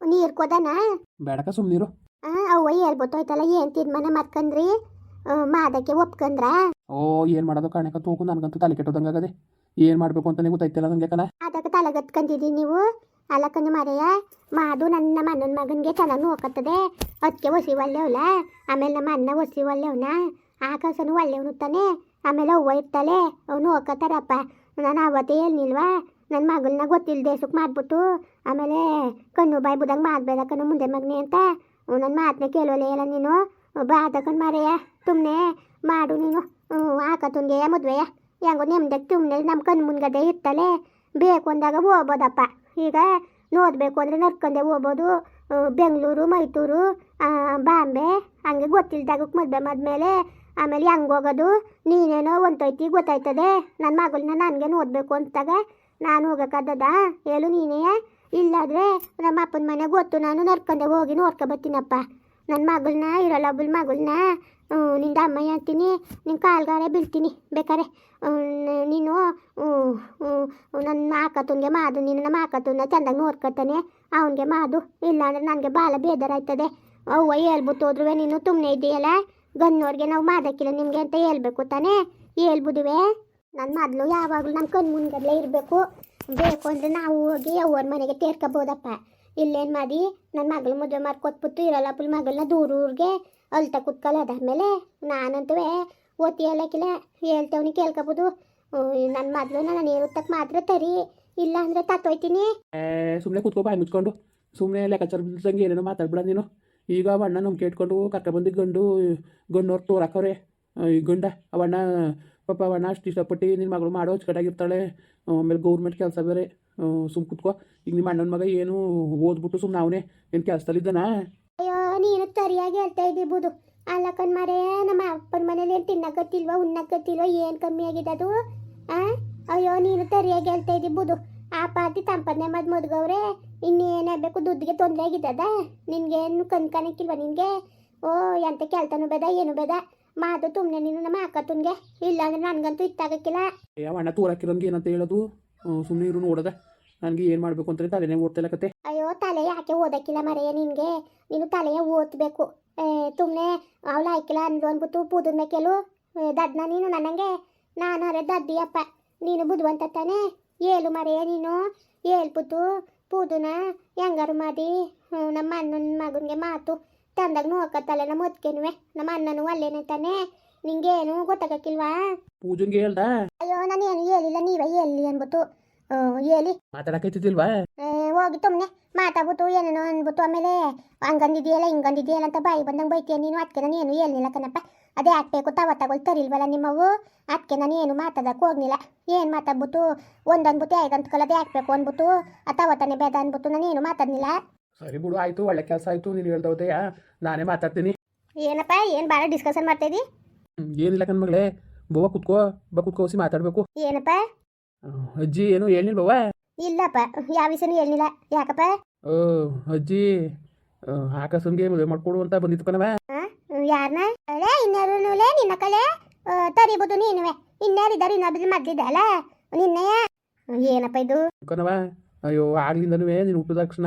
ನೀರು ಕೊದನ ಬೇಡಕ ಸುಮ್ಮನಿರು ಅವ್ವ ಹೋಯ್ತಲ್ಲ ಏನ್ ತೀರ್ಮಾನ ಮಾಡ್ಕಂದ್ರಿ? ಆ, ಮಾದಕ್ಕೆ ಒಪ್ಕಂದ್ರ? ಓ ಏನ್ ಮಾಡೋದು ಕಾಣಕ ತೂಕು ನನಗಂತೂ ತಲೆ ಕೆಟ್ಟೋದಂಗಾಗದೆ ಏನು ಮಾಡಬೇಕು ಅಂತಾನೆ ಗೊತ್ತಾಯ್ತಿಲ್ಲ ನಂಗೆ ಕಣ. ಅದಕ್ಕೆ ತಲೆಗತ್ಕಂತಿದ್ದೀನಿ ನೀವು. ಅಲ್ಲಕ್ಕಂದು ಮರೆಯ ಮಾದು ನನ್ನ ಮಣ್ಣನ ಮಗನಿಗೆ ಚೆನ್ನಾಗಿ ನೋಕತ್ತದೆ ಅದಕ್ಕೆ ಒಸಿ ಒಳ್ಳೆವಲ್ಲ ಆಮೇಲೆ ನಮ್ಮ ಅಣ್ಣ ಒಸಿ ಒಳ್ಳೆವನ. ಆಕಾಶನು ಒಳ್ಳೆವನು ತಾನೆ. ಆಮೇಲೆ ಅವ್ವ ಇರ್ತಾಳೆ. ಅವನು ಹೋಗತ್ತಾರಪ್ಪ ನಾನು ಅವತ್ತೇ ಏನಿಲ್ವಾ ನನ್ನ ಮಗಳನ್ನ ಗೊತ್ತಿಲ್ಲದೆ ಸುಖ ಮಾಡ್ಬಿಟ್ಟು ಆಮೇಲೆ ಕಣ್ಣು ಬಾಯಿ ಬುದಂಗೆ ಮಾಡಬೇಡ ಕಣ್ಣು ಮುಂದೆ ಮಗ್ನೆ ಅಂತ. ನನ್ನ ಮಾತನ್ನ ಕೇಳೋಲ್ಲ ಇಲ್ಲ ನೀನು. ಬಾ ತಕೊಂಡು ಮಾರಯ್ಯ ಸುಮ್ಮನೆ ಮಾಡು ನೀನು. ಆಕತುನ್ಗೆ ಮದುವೆಯ. ಹೆಂಗೋ ನೆಮ್ಮದಿಗೆ ಸುಮ್ಮನೆ ನಮ್ಮ ಕಣ್ಣು ಮುಂದ್ಗಡೆ ಇರ್ತಲೆ ಬೇಕು ಅಂದಾಗ ಹೋಗ್ಬೋದಪ್ಪ. ಈಗ ನೋಡಬೇಕು ಅಂದರೆ ನಡ್ಕೊಂಡೆ ಹೋಗ್ಬೋದು. ಬೆಂಗಳೂರು ಮೈಸೂರು ಬಾಂಬೆ. ಹಂಗೆ ಗೊತ್ತಿಲ್ದಾಗಕ್ಕೆ ಮದುವೆ ಮದ್ಮೇಲೆ ಆಮೇಲೆ ಹೆಂಗೆ ಹೋಗೋದು? ನೀನೇನೋ ಒಂತೈತಿ ಗೊತ್ತಾಯ್ತದೆ. ನನ್ನ ಮಗಳನ್ನ ನನಗೆ ನೋಡಬೇಕು ಅಂತಾಗ ನಾನು ಹೋಗೋಕ್ಕಾಗದ ಹೇಳು ನೀನೇ. ಇಲ್ಲಾದ್ರೆ ನಮ್ಮ ಅಪ್ಪನ ಮನೆ ಗೊತ್ತು ನಾನು ನಡ್ಕೊಂಡೆ ಹೋಗಿ ನೋಡ್ಕೊ ಬರ್ತೀನಪ್ಪ ನನ್ನ ಮಗಳನ್ನ ಇರೋಲ್ಲ ಒಬ್ಬಳ ಮಗಳನ್ನ ನಿಂದ ಅಮ್ಮ ಅಂತೀನಿ ನಿನ್ನ ಕಾಲ್ಗಾರೆ ಬೀಳ್ತೀನಿ. ಬೇಕಾರೆ ನೀನು ನನ್ನ ಆಕತುನ್ಗೆ ಮಾದು ನೀನು ನಮ್ಮ ಆಕತುನ್ನ ಚೆಂದಾಗಿ ನೋಡ್ಕೊತಾನೆ ಅವನಿಗೆ ಮಾದು ಇಲ್ಲಾಂದ್ರೆ ನನಗೆ ಭಾಳ ಬೇಜಾರಾಯ್ತದೆ. ಅವ್ವ ಹೇಳ್ಬಿಟ್ಟು ಹೋದ್ರೂ ನೀನು ಸುಮ್ಮನೆ ಇದೆಯಲ್ಲ ಗನ್ನೋರ್ಗೆ ನಾವು ಮಾದಕ್ಕಿಲ್ಲ ನಿಮಗೆ ಅಂತ ಹೇಳ್ಬೇಕು ತಾನೇ? ಹೇಳ್ಬಿಡುವೆ. ನನ್ನ ಮೊದಲು ಯಾವಾಗಲೂ ನಮ್ಮ ಕಣ್ಣು ಮುಂದಲ್ಲೇ ಇರಬೇಕು. ಬೇಕು ಅಂದರೆ ನಾವು ಹೋಗಿ ಅವ್ರ ಮನೆಗೆ ತೇರ್ಕೋಬೋದಪ್ಪ. ಇಲ್ಲೇನು ಮಾಡಿ ನನ್ನ ಮಗಳು ಮದುವೆ ಮಾಡ್ಕೊಟ್ಬಿಟ್ಟು ಇರಲ್ಲ ಪುಲ್ ಮಗಳನ್ನ ದೂರ ಊರಿಗೆ ಅಲ್ತ ಕುತ್ಕೊಳ್ಳೋದಾದ್ಮೇಲೆ ನಾನಂತೂ ಓತಿ ಹೇಳಕ್ಕಿಲ್ಲ ಹೇಳ್ತೇವನಿ ಕೇಳ್ಕೊಬೋದು. ನನ್ನ ಮೊದಲು ನಾನು ಹೇಳುತ್ತಕ್ಕೆ ಮಾತ್ರ ತರಿ, ಇಲ್ಲ ಅಂದರೆ ತತ್ತೋಯ್ತೀನಿ ಸುಮ್ಮನೆ ಕುತ್ಕೋ ಬಾಯಿ ಮುಚ್ಕೊಂಡು. ಸುಮ್ಮನೆ ಲೆಕ್ಕಾಚಾರ ಬಿದ್ದಂಗೆ ಏನೇನೋ ಮಾತಾಡ್ಬಿಡ ನೀನು. ಈಗ ಅವಣ್ಣ ನಮ್ಗೆ ಕೇಟ್ಕೊಂಡು ಕರ್ಕೊಬಂದಿದ್ದು ಗಂಡು ಗಂಡವ್ರು ತೋರಾಕವ್ರೆ. ಈ ಗಂಡ ಅವಣ್ಣ ಪಾಪ ಅಣ್ಣ ಅಷ್ಟು ಇಷ್ಟಪಟ್ಟು ನಿನ್ನ ಮಗಳು ಮಾಡೋ ಅಚ್ಚುಕಟ್ಟಾಗಿರ್ತಾಳೆ. ಆಮೇಲೆ ಗೌರ್ಮೆಂಟ್ ಕೆಲಸ ಬೇರೆ. ಸುಮ್ಮ ಕುತ್ಕೋ. ಈಗ ನಿಮ್ಮ ಅಣ್ಣನ ಮಗ ಏನು ಓದ್ಬಿಟ್ಟು ಸುಮ್ಮನೆ ಅವನೇ ಏನು ಕೆಲಸದಲ್ಲಿದ್ದಾನ ಅಯ್ಯೋ, ನೀನು ಸರಿಯಾಗಿ ಹೇಳ್ತಾ ಇದ್ದೀಬೋದು ಅಲ್ಲ ಕಣ್ಮಾರೆ ನಮ್ಮ ಅಪ್ಪನ ಮನೇಲಿ ಏನು ತಿನ್ನಕತ್ತಿಲ್ವ ಉಣ್ಣಕತ್ತಿಲ್ವ ಏನು ಕಮ್ಮಿ ಆಗಿದೆ ಅದು? ಅಯ್ಯೋ, ನೀನು ಸರಿಯಾಗಿ ಹೇಳ್ತಾ ಇದ್ದೀಬೋದು ಆ ಪಾತಿ ತಂಪನೆ ಮದ್ ಮದ್ಗವ್ರೆ. ಇನ್ನೇನಾಗಬೇಕು ದುಡ್ಡಿಗೆ ತೊಂದರೆ ಆಗಿದ್ದದ? ಏನು ಕಾಣಕ್ಕಿಲ್ವ ನಿನಗೆ? ಓ, ಎಂತ ಕೆಲ್ತನೂ ಬೇಡ, ಏನು ಬೇಡ. ಮಾತು ತುಮ್ನೆ ನೀನು ನಮ್ಮ ಅಕ್ಕತನ್ಗೆ. ಇಲ್ಲಾಂದ್ರೆ ನನಗಂತೂ ಇತ್ತಾಗಕ್ಕಿಲ್ಲ. ಏ ಅವಣ್ಣ ತೋರಾಕಿರೋನ್ಗೆ ಏನಂತ ಹೇಳೋದು? ಸುಮ್ಮನೆ ಇರು ನೋಡದ. ನನಗೆ ಏನು ಮಾಡಬೇಕು ಅಂತ ತಲೆನೇ ಓಡ್ತಿಲ್ಲ ಕತೆ. ಅಯ್ಯೋ ತಲೆ ಯಾಕೆ ಓದಕ್ಕಿಲ್ಲ ಮರೆಯ ನಿನಗೆ? ನೀನು ತಲೆಯ ಓದ್ಬೇಕು. ಸುಮ್ಮನೆ ಅವಳು ಆಯ್ಕಿಲ್ಲ ಅಂದು ಅಂದ್ಬಿಟ್ಟು ಪೂದದ ಮೇಕೆಲು ದದ್ನ ನೀನು ನನಗೆ ನಾನು ಅರೆ ದಡ್ಡಿಯಪ್ಪ. ನೀನು ಬುದ್ಧವಂತ ತಾನೆ? ಏಳು ಮರೆಯ ನೀನು? ಹೇಳ್ಬಿಟ್ಟು ಪೂದನ ಹೆಂಗಾರು ಮಾಡಿ ನಮ್ಮ ಅಣ್ಣನ ಮಗನಿಗೆ ಮಾತು ತಂದಾಗ ನೋಕತ್ತಲ್ಲ ನಮ್ಮ ಅದ್ಕೇನುವೆ ನಮ್ಮ ಅಣ್ಣನು ಅಲ್ಲೇನೆ ತಾನೆ. ನಿಂಗೇನು ಗೊತ್ತಾಗಕ್ಕಿಲ್ವಾ? ಪೂಜನ್ಗೆ ಹೇಳ್ದ? ಅಯ್ಯೋ ನಾನು ಏನು ಹೇಳಿಲ್ಲ ನೀವೇ ಎಲ್ಲಿ ಅನ್ಬಿಟ್ಟು. ಹೇಳಿ. ಮಾತಾಡಕೈತಿದ್ದಿಲ್ವಾ? ಹೋಗಿ ತುಮ್ನೆ ಮಾತಾಡ್ಬಿಟ್ಟು ಏನೇನೋ ಅನ್ಬಿಟ್ಟು ಆಮೇಲೆ ಹಂಗಂದಿದೆಯಲ್ಲ ಹಿಂಗಂದಿದೆಯಲ್ಲ ಅಂತ ಬಾಯಿ ಬಂದಂಗೆ ಬೈತೀಯ ನೀನು? ಅದಕ್ಕೆ ನಾನು ಏನು ಹೇಳಿಲ್ಲ ಕಣಪ್ಪ. ಅದೇ ಹಾಕ್ಬೇಕು ತಾವ ತಗೊಳ್ ತರಿಲ್ವಲ್ಲ ನಿಮ್ಮವು ಅದಕ್ಕೆ ನಾನು ಏನು ಮಾತಾಡಕ್ಕೆ ಹೋಗ್ಲಿಲ್ಲ. ಏನು ಮಾತಾಡ್ಬಿಟ್ಟು ಒಂದು ಅಂದ್ಬಿಟ್ಟು ಹೇಗೆ ಅಂದ್ಕೊಳ್ಳೋದೇ ಹಾಕ್ಬೇಕು ಅಂದ್ಬಿಟ್ಟು ಆ ತವ ತಾನೇ ಬೇಡ ಅಂದ್ಬಿಟ್ಟು ನಾನು ಏನು ಮಾತಾಡ್ಲಿಲ್ಲ? ಸರಿ ಬಿಡು ಆಯಿತು ಒಳ್ಳೆ ಕೆಲಸ ಆಯಿತು ನೀನು ಹೇಳ್ದೌದೆಯಾ ನಾನೇ ಮಾತಾಡ್ತೀನಿ. ಏನಪ್ಪ ಏನು ಭಾಳ ಡಿಸ್ಕಷನ್ ಮಾಡ್ತಾ ಏನಿಲ್ಲ ಏನಿಲ್ಲ ಕಣ್ಮಗಳೇ ಬವ್ವ ಕುತ್ಕೋ ಬಾ ಕುತ್ಕೋಸಿ ಮಾತಾಡ್ಬೇಕು. ಏನಪ್ಪ? ಅಜ್ಜಿ ಏನು ಹೇಳಿಲ್ಲ ಬವ್ವ? ಇಲ್ಲಪ್ಪ ಯಾವ ವಿಷಯನೂ ಹೇಳಿಲ್ಲ ಯಾಕಪ್ಪ? ಓ ಅಜ್ಜಿ ಆಕಾಶನ್ಗೆ ಮದುವೆ ಮಾಡ್ಕೊಡು ಅಂತ ಬಂದಿತ್ತು ಕಣವ ಯಾರನ್ನ ಅಳೆ ಇನ್ಯಾರು ನಿನ್ನ ಕಲೆ ತರಿಬೋದು ನೀನುವೆ. ಇನ್ಯಾರಿದ್ದಾರೆ ಇನ್ನೊಬ್ರು ಮದ್ದಿದ್ದಲ್ಲ ನಿನ್ನೆಯ? ಏನಪ್ಪ ಇದು? ಕಣವ ಅಯ್ಯೋ ಆಗ್ಲಿಂದನೂ ನೀನು ಹುಟ್ಟಿದ ತಕ್ಷಣ.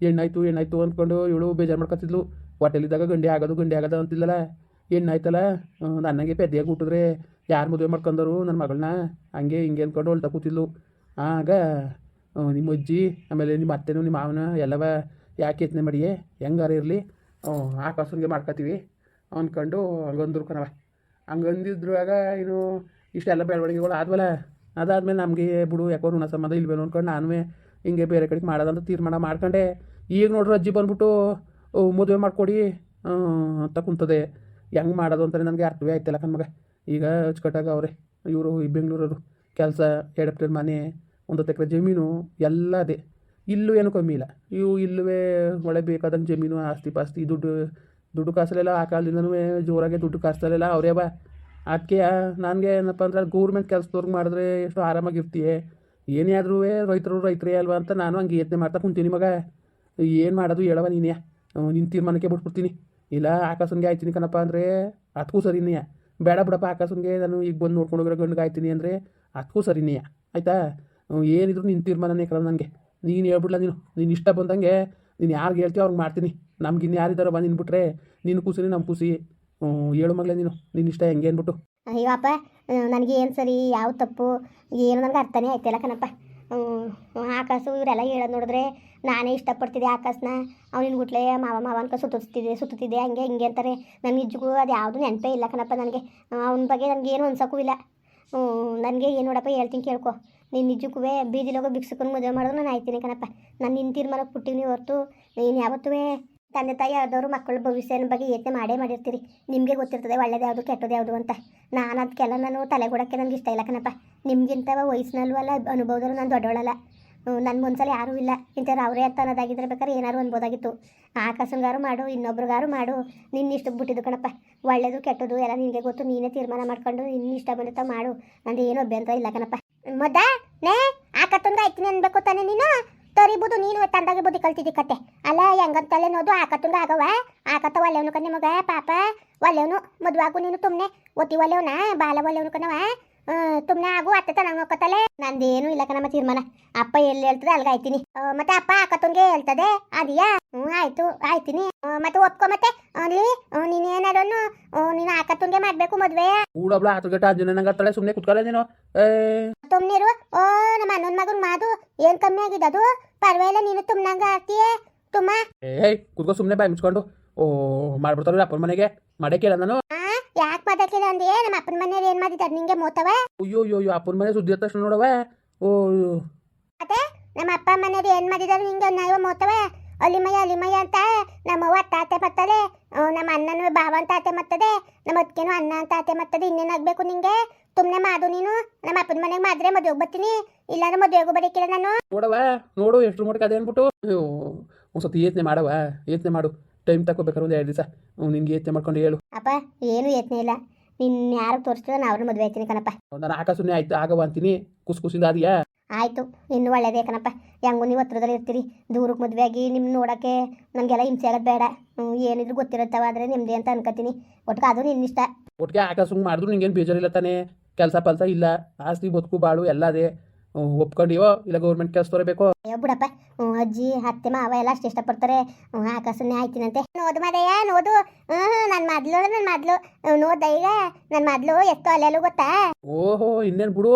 ಹೆಣ್ಣಾಯ್ತು ಹೆಣ್ಣಾಯ್ತು ಅಂದ್ಕೊಂಡು ಇವಳು ಬೇಜಾರು ಮಾಡ್ಕೊತಿದ್ಲು. ಹೋಟೆಲಿದ್ದಾಗ ಗಂಡಿ ಆಗೋದು ಗಂಡಿ ಆಗೋದು ಅಂತಿಲ್ಲಲ್ಲ ಹೆಣ್ಣಾಯ್ತಲ್ಲ ಆ, ನನಗೆ ಪೆದ್ದೆಯಾಗಿ ಹುಟ್ಟಿದ್ರೆ ಯಾರು ಮದುವೆ ಮಾಡ್ಕೊಂಡರು ನನ್ನ ಮಗಳನ್ನ ಹಂಗೆ ಹಿಂಗೆ ಅಂದ್ಕೊಂಡು ಹೊಳ್ತಾ ಕೂತಿದ್ಲು. ಆಗ ನಿಮ್ಮ ಅಜ್ಜಿ ಆಮೇಲೆ ನಿಮ್ಮ ಅತ್ತೆನೂ ನಿಮ್ಮ ಮಾವನ ಎಲ್ಲವ ಯಾಕೆ ಯತ್ನೆ ಮಾಡಿಯೇ? ಹೆಂಗಾರ ಇರಲಿ? ಆಕಾಶನಿಗೆ ಮಾಡ್ಕೊತೀವಿ ಅಂದ್ಕೊಂಡು ಹಂಗಂದ್ರು ಕಣವ ಹಂಗಂದಿದ್ರಾಗ ಇನ್ನು ಇಷ್ಟೆಲ್ಲ ಬೆಳವಣಿಗೆಗಳು ಆದ್ವಲ್ಲ ಅದಾದಮೇಲೆ ನಮಗೆ ಬಿಡು ಯಾಕೋ ಋಣ ಸಂಬಂಧ ಇಲ್ವೇನೋ ಅಂದ್ಕೊಂಡು ನಾನು ಹಿಂಗೆ ಬೇರೆ ಕಡೆಗೆ ಮಾಡೋದಂತ ತೀರ್ಮಾನ ಮಾಡ್ಕೊಂಡೆ. ಈಗ ನೋಡ್ರಿ ಅಜ್ಜಿ ಬಂದ್ಬಿಟ್ಟು ಮದುವೆ ಮಾಡಿಕೊಡಿ ಅಂತ ಕುಂತದೆ. ಹೆಂಗೆ ಮಾಡೋದು ಅಂತಾರೆ ನನಗೆ ಅರ್ಥವೇ ಆಯ್ತಲ್ಲ ಕಣ್ಮಗ ಈಗ ಅಚ್ಚುಕಟ್ಟಾಗ ಅವ್ರೆ, ಇವರು ಈ ಬೆಂಗಳೂರವರು, ಕೆಲಸ ಎಡಪ್ಟರ್ ಮನೆ, ಒಂದು ಎಕರೆ ಜಮೀನು, ಎಲ್ಲ ಅದೇ. ಇಲ್ಲೂ ಏನು ಕಮ್ಮಿ ಇಲ್ಲ. ಇವು ಇಲ್ಲವೇ ಒಳ್ಳೆ ಬೇಕಾದಂಗೆ ಜಮೀನು, ಆಸ್ತಿ ಪಾಸ್ತಿ, ದುಡ್ಡು ದುಡ್ಡು ಕಾಸಲೆಲ್ಲ ಆ ಕಾಲದಿಂದನೂ ಜೋರಾಗೆ ದುಡ್ಡು ಕಾಸಲೆಲ್ಲ ಅವರೇ ಬಾ. ಅದಕ್ಕೆ ನನಗೆ ಏನಪ್ಪ ಅಂದ್ರೆ ಗೌರ್ಮೆಂಟ್ ಕೆಲಸದವ್ರಿಗೆ ಮಾಡಿದ್ರೆ ಎಷ್ಟು ಆರಾಮಾಗಿರ್ತೀಯ ಏನೇ ಆದ್ರೂ ರೈತರು ರೈತರೇ ಅಲ್ವಾ ಅಂತ ನಾನು ಹಂಗೆ ಯತ್ನೆ ಮಾಡ್ತಾ ಕುಂತೀನಿ ಮಗ. ಏನು ಮಾಡೋದು ಹೇಳವ ನೀನೇ? ನಿನ್ನ ತೀರ್ಮಾನಕ್ಕೆ ಬಿಟ್ಬಿಡ್ತೀನಿ. ಇಲ್ಲ, ಆಕಾಶನ್ಗೆ ಆಯ್ತೀನಿ ಕಣಪ್ಪ ಅಂದರೆ ಅದಕ್ಕೂ ಸರಿನೇ ಬೇಡ ಬಿಡಪ್ಪ ಆಕಾಶನ್ಗೆ, ನಾನು ಈಗ ಬಂದು ನೋಡ್ಕೊಂಡು ಹೋಗಿರೋ ಗಂಡಿಗೆ ಆಯ್ತೀನಿ ಅಂದರೆ ಅದಕ್ಕೂ ಸರಿನೇ ಆಯಿತಾ? ಏನಿದ್ರು ನಿನ್ನ ತೀರ್ಮಾನನೇ ಕಣ ನನಗೆ ನೀನು ಹೇಳ್ಬಿಡ್ಲ ನೀನು. ನೀನು ಇಷ್ಟ ಬಂದಂಗೆ ನೀನು ಯಾರಿಗೆ ಹೇಳ್ತೀವಿ ಅವ್ರಿಗೆ ಮಾಡ್ತೀನಿ. ನಮ್ಗೆ ಇನ್ನು ಯಾರಿದ್ದಾರ ಬಂದು ನಿನ್ಬಿಟ್ರೆ ನಿನ್ನ ಖುಷಿನೇ ನಮ್ಮ ಖುಷಿ ಹೇಳು ಮಗಳೇ ನೀನು ನಿನ್ನ ಇಷ್ಟ ಹೆಂಗೆ ಅಂದ್ಬಿಟ್ಟು. ಅಯ್ಯೋ ನನಗೆ ಏನು ಸರಿ, ಯಾವ ತಪ್ಪು, ಏನು ನನಗೆ ಅರ್ಥನೇ ಆಯ್ತಿಲ್ಲ ಕಣಪ್ಪ. ಆಕಾಶು ಇವರೆಲ್ಲ ಹೇಳೋದು ನೋಡಿದ್ರೆ ನಾನೇ ಇಷ್ಟಪಡ್ತಿದ್ದೆ ಆಕಾಶನ ಅವನಿನ ಗುಟ್ಲೆ ಮಾವ ಮಾವ ಅನ್ಕ ಸುತ್ತಿಸ್ತಿದ್ದೆ ಸುತ್ತುತ್ತಿದ್ದೆ ಹಂಗೆ ಹಿಂಗೆ ಅಂತಾರೆ. ನನ್ನ ನಿಜಕ್ಕೂ ಅದು ಯಾವುದು ನೆನಪೇ ಇಲ್ಲ ಕಣಪ್ಪ ನನಗೆ. ಅವನ ಬಗ್ಗೆ ನನಗೆ ಏನು ಅನ್ಸೋಕ್ಕೂ ಇಲ್ಲ. ನನಗೆ ಏನು ನೋಡಪ್ಪ ಹೇಳ್ತೀನಿ ಕೇಳ್ಕೊ. ನೀನು ನಿಜಕ್ಕೂ ಬೀದಿಲೋಗೋ ಭಿಕ್ಷುಕನ ಮದುವೆ ಮಾಡಿದ್ರು ನಾನು ಆಯ್ತೀನಿ ಕಣಪ್ಪ. ನಾನು ನಿನ್ನ ತೀರ್ಮಾನಕ್ಕೆ ಪುಟ್ಟಿನಿ ಹೊರತು, ನೀನು ಯಾವತ್ತೂ ತಂದೆ ತಾಯಿ ಆದವರು ಮಕ್ಕಳ ಭವಿಷ್ಯನ ಬಗ್ಗೆ ಯೋಚನೆ ಮಾಡೇ ಮಾಡಿರ್ತೀರಿ. ನಿಮಗೆ ಗೊತ್ತಿರ್ತದೆ ಒಳ್ಳೇದು ಯಾವುದು, ಕೆಟ್ಟದ್ದು ಯಾವುದು ಅಂತ. ನಾನು ಅದಕ್ಕೆಲ್ಲ ನಾನು ತಲೆಗೂಡಕ್ಕೆ ನನಗೆ ಇಷ್ಟ ಇಲ್ಲ ಕಣಪ್ಪ. ನಿಮ್ಗಿಂತ ವಯಸ್ಸಿನಲ್ಲೂ ಅಲ್ಲ, ಅನುಭವದಲ್ಲೂ ನಾನು ದೊಡ್ಡವಳಲ್ಲ. ನನ್ನ ಮುಂದ್ಸಲ ಯಾರೂ ಇಲ್ಲ. ಇಂಥವ್ರು ಅವರೇ ಅಂತ ಬೇಕಾದ್ರೆ ಏನಾರು ಅನ್ಬೋದಾಗಿತ್ತು. ಆಕಾಶಂಗಾರು ಮಾಡು, ಇನ್ನೊಬ್ರಿಗಾರು ಮಾಡು. ನಿನ್ನ ಇಷ್ಟಕ್ಕೆ ಬಿಟ್ಟಿದ್ದು ಕಣಪ್ಪ. ಒಳ್ಳೇದು ಕೆಟ್ಟದು ಎಲ್ಲ ನಿನಗೆ ಗೊತ್ತು. ನೀನೇ ತೀರ್ಮಾನ ಮಾಡ್ಕೊಂಡು ನಿನ್ನ ಇಷ್ಟ ಬಂದಿತ್ತ ಮಾಡು. ನಂದು ಏನು ಅಭ್ಯಂತರ ಇಲ್ಲ ಕಣಪ್ಪ. ಮೊದ ನೇ ಆಕತ್ತೊಂದು ಆಯ್ತೀನಿ ಅನ್ಬೇಕು ತಾನೆ ನೀನು? ತರಿಬೋದು, ನೀನು ತಂದಾಗಿ ಬುದ್ಧಿ ಕಲ್ತಿದ್ದಿ ಕತೆ. ಅಲ್ಲ ಹೆಂಗಂತಲ್ಲ ನೋದು ಆಕತ್ತಂಗ ಆಗವ ಆಕತ್ತ ಒಲ್ಲೆವನು ಕಣ್ಣೆ ಮಗ, ಪಾಪ. ಒಲ್ಲೆವನು ಮದುವಾಗು ನೀನು ತುಮ್ನೆ ಒತ್ತಿ ಒಲ್ಲೆವನ ಬಾಲ ಒಲ್ಲೆವನು ಕಣವ ತುಮ್ನೆ ಆಗು ಅತ್ತೆ ನಂಗೆ ನೋಡ್ಕೊತಲೆ? ನಂದೇನು ಇಲ್ಲ ಕಣಮ್ಮ ತೀರ್ಮಾನ. ಅಪ್ಪ ಎಲ್ಲಿ ಹೇಳ್ತದೆ ಅಲ್ಗ ಆಯ್ತೀನಿ. ಮತ್ತೆ ಅಪ್ಪ ಆಕತ್ತೊಂಗೆ ಹೇಳ್ತದೆ? ಅದಿಯಾ? ಹ್ಞೂ ಆಯ್ತು ಆಯ್ತೀನಿ. ಮತ್ತೆ ಒಪ್ಕೊ ಮತ್ತೆ? ಅಲ್ಲಿ ನೀನು ಏನಾದ್ರು ನೀನು ಆಕತ್ತೊಂಗೆ ಮಾಡಬೇಕು ಮದ್ವೆ? ಕೂಡಬ್ಳ ಹತ್ತು ಗಂಟೆ ಅಂಜನ ನಂಗೆ ಸುಮ್ಮನೆ ಕುತ್ಕೊಳ್ಳೆ ನೀನು. ತುಮ್ನಿರು ಓ ನಮ್ಮ ಅಣ್ಣನ ಮಗನ ಮಾತು ಏನ್ ಕಮ್ಮಿ ಆಗಿದೆ ಅದು? ಪರವಾಗಿಲ್ಲ ನೀನು ತುಮ್ನಂಗ ಆಡ್ತೀಯೇ? ತುಮ್ಮ ಏಯ್ ಕುತ್ಕೋ ಸುಮ್ಮನೆ ಬಾಯ್ ಮುಚ್ಕೊಂಡು. ಓ ಮಾಡ್ಬಿಡ್ತಾರ ಅಪ್ಪನ ಮನೆಗೆ? ಮಾಡೇ ಕೇಳ ನಾನು. ಯಾಕೆ ಮಾತಾಡ್ಲಿಲ್ಲ ಅಂದೆ? ನಮ್ಮ ಅಪ್ಪನ ಮನೇಲಿ ಏನ್ ಮಾಡಿದಾರೆ ನಿಂಗೆ ಮೋತವ? ಅಯ್ಯೋ ಅಯ್ಯೋ ಅಯ್ಯೋ ಅಪ್ಪನ ಮನೆ ಸುದ್ದಿ ಆದ ತಕ್ಷಣ ನೋಡವ ಓ ಮತ್ತೆ? ನಮ್ಮ ಅಪ್ಪ ಮನೇಲಿ ಏನ್ ಮಾಡಿದಾರೆ ನಿಂಗೆ ನಾವ ಮೋತವ? ಅಲಿಮಯ್ಯ ಅಲಿಮಯ್ಯ ಅಂತ? ನಮ್ಮವ್ವ ತಾತೆ ಬರ್ತದೆ ನಮ್ಮ ಅಣ್ಣನ ಭಾವ ಅಂತ ಆತೆ ಮತ್ತದೆ. ನಮ್ಮ ಅತ್ತಿಗೆನು ಅಣ್ಣ ಅಂತ ಆತೆ ಮತ್ತದೆ ಇನ್ನೇನಾಗ್ಬೇಕು ನಿಂಗೆ? ತುಮ್ನೆ ಮಾಡು ನೀನು. ನಮ್ಮ ಅಪ್ಪನ ಮನೆಗೆ ಮಾದ್ರೆ ಮದುವೆಗೆ ಬರ್ತೀನಿ. ಇಲ್ಲಾಂದ್ರೆ ಮದುವೆಗೂ ಬರೀಕಿಲ್ಲ ನಾನು. ನೋಡವ ನೋಡು ಎಷ್ಟು ಮಟ್ಟಿಗೆ ಅದೇ ಅಂದ್ಬಿಟ್ಟು ಅಯ್ಯೋ ಒಂದು ಸತಿ ಯೋಚನೆ ಮಾಡವ ಯೋಚನೆ ಮಾಡು. ಟೈಮ್ ತಗೋಬೇಕಾದ್ರೆ ಒಂದು ಎರಡು ದಿವಸ. ನಿನ್ಗೆ ಯೋಚನೆ ಮಾಡ್ಕೊಂಡು ಹೇಳು. ಅಪ್ಪ ಏನು ಯತ್ನ ಇಲ್ಲ. ನಿನ್ನ ಯಾರು ತೋರಿಸ್ತೀರ ನಾನು ಅವ್ರನ್ನ ಮದುವೆ ಆಯ್ತೀನಿ ಕಣಪ್ಪ. ನಾನು ಆಕಾಶನೇ ಆಯ್ತು ಆಗವ ಅಂತೀನಿ. ಕುಸ್ ಕುಸಿಂದ ಅದೆಯಾ ಆಯ್ತು ಇನ್ನು ಒಳ್ಳೇದೇ ಕಣಪ್ಪ. ಹೆಂಗು ನೀವು ಹತ್ರದಲ್ಲಿ ಇರ್ತೀರಿ. ದೂರಕ್ಕೆ ಮದುವೆ ಆಗಿ ನಿಮ್ ನೋಡಕ್ಕೆ ನನಗೆಲ್ಲ ಹಿಂಸೆ ಆಗೋದು ಬೇಡ. ಏನಿದ್ರು ಗೊತ್ತಿರುತ್ತವ ಆದ್ರೆ ನಿಮ್ಮದೇ ಅಂತ ಅನ್ಕೋತೀನಿ ಒಟ್ಟಿಗೆ ಅದು ನಿನ್ನ ಇಷ್ಟ. ಒಟ್ಟಿಗೆ ಆಕಾಶ ಮಾಡಿದ್ರು ನಿಂಗೇನು ಬೇಜಾರಿಲ್ಲ ತಾನೇ. ಕೆಲಸ ಪಲ್ಸ ಇಲ್ಲ. ಆಸ್ತಿ ಬದುಕು ಬಾಳು ಎಲ್ಲ ಅದೇ. ಹ್ಮ್, ಒಪ್ಕೊಂಡಿವೋ? ಇಲ್ಲ ಗೌರ್ಮೆಂಟ್ ಕೆಲಸ ತೋರಬೇಕು? ಅಯ್ಯೋ ಬಿಡಪ್ಪ. ಹ್ಮ್, ಅಜ್ಜಿ ಅತ್ತೆ ಮಾವ ಎಲ್ಲ ಅಷ್ಟು ಇಷ್ಟಪಡ್ತಾರೆ. ಹ್ಮ್, ಆಕಾಶನೇ ಆಯ್ತೀನಂತೆ. ನೋದು ಮದಯ್ಯ ನೋದು ಹ್ಞೂ ನನ್ನ ಮೊದಲು ನನ್ನ ಮೊದಲು. ನೋದ ಈಗ ನನ್ನ ಮೊದಲು ಎಷ್ಟು ಅಲ್ಲೆಲ್ಲ ಗೊತ್ತಾ? ಓಹೋ ಇನ್ನೇನು ಬಿಡು.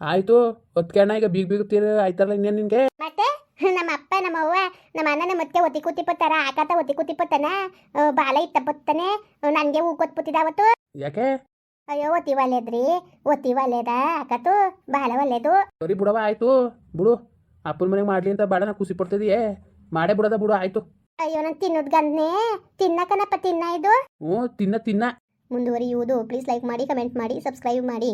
ಆಯ್ತು ಹೊತ್ಕೆ ಅಣ್ಣ ಈಗ ಬೀಗ ಬೀಗುತ್ತೀರ ತೀರ ಆಯ್ತಲ್ಲ ಇನ್ನೇನು ನಿನಗೆ? ಮತ್ತೆ? ನಮ್ಮ ಅಪ್ಪ ನಮ್ಮ ಅವ್ವ ನಮ್ಮ ಅಣ್ಣನ ಮತ್ತೆ ಒತ್ತಿ ಕೂತಿ ಪತ್ತಾರ ಆಕಾತ ಒತ್ತಿ ಕೂತಿ ಪತ್ತಾನ? ಆ, ಬಾಲ ಇತ್ತ ಪತ್ತಾನೆ? ನನಗೆ ಹೂ ಕೊತ್ಪುತ್ತಿದ ಅವತ್ತು? ಯಾಕೆ? ಅಯ್ಯೋ ಒತ್ತಿ ಒಲ್ಲೆದ್ರಿ ಒತ್ತಿ ಒಲ್ಲೆದ. ಆಕತು ಬಹಳ ಒಲ್ಲೆದು. ಸರಿ ಬಿಡವ ಆಯ್ತು. ಬಿಡು. ಅಪ್ಪನ ಮನೆಗೆ ಮಾಡ್ಲಿ ಅಂತ ಬಾಡ ನಾ ಖುಷಿ ಪಡ್ತಿದೀಯೇ. ಮಾಡೇ ಬಿಡದ ಬಿಡು ಆಯ್ತು. ಅಯ್ಯೋ ನಾನು ತಿನ್ನೋದು ಗಂದ್ನೆ. ತಿನ್ನಕನಪ್ಪ ತಿನ್ನ ಇದು. ಹ್ಞೂ ತಿನ್ನ ತಿನ್ನ. ಮುಂದುವರಿಯುವುದು. ಪ್ಲೀಸ್ ಲೈಕ್ ಮಾಡಿ ಕಮೆಂಟ್ ಮಾಡಿ ಸಬ್ಸ್ಕ್ರೈಬ್ ಮಾಡಿ.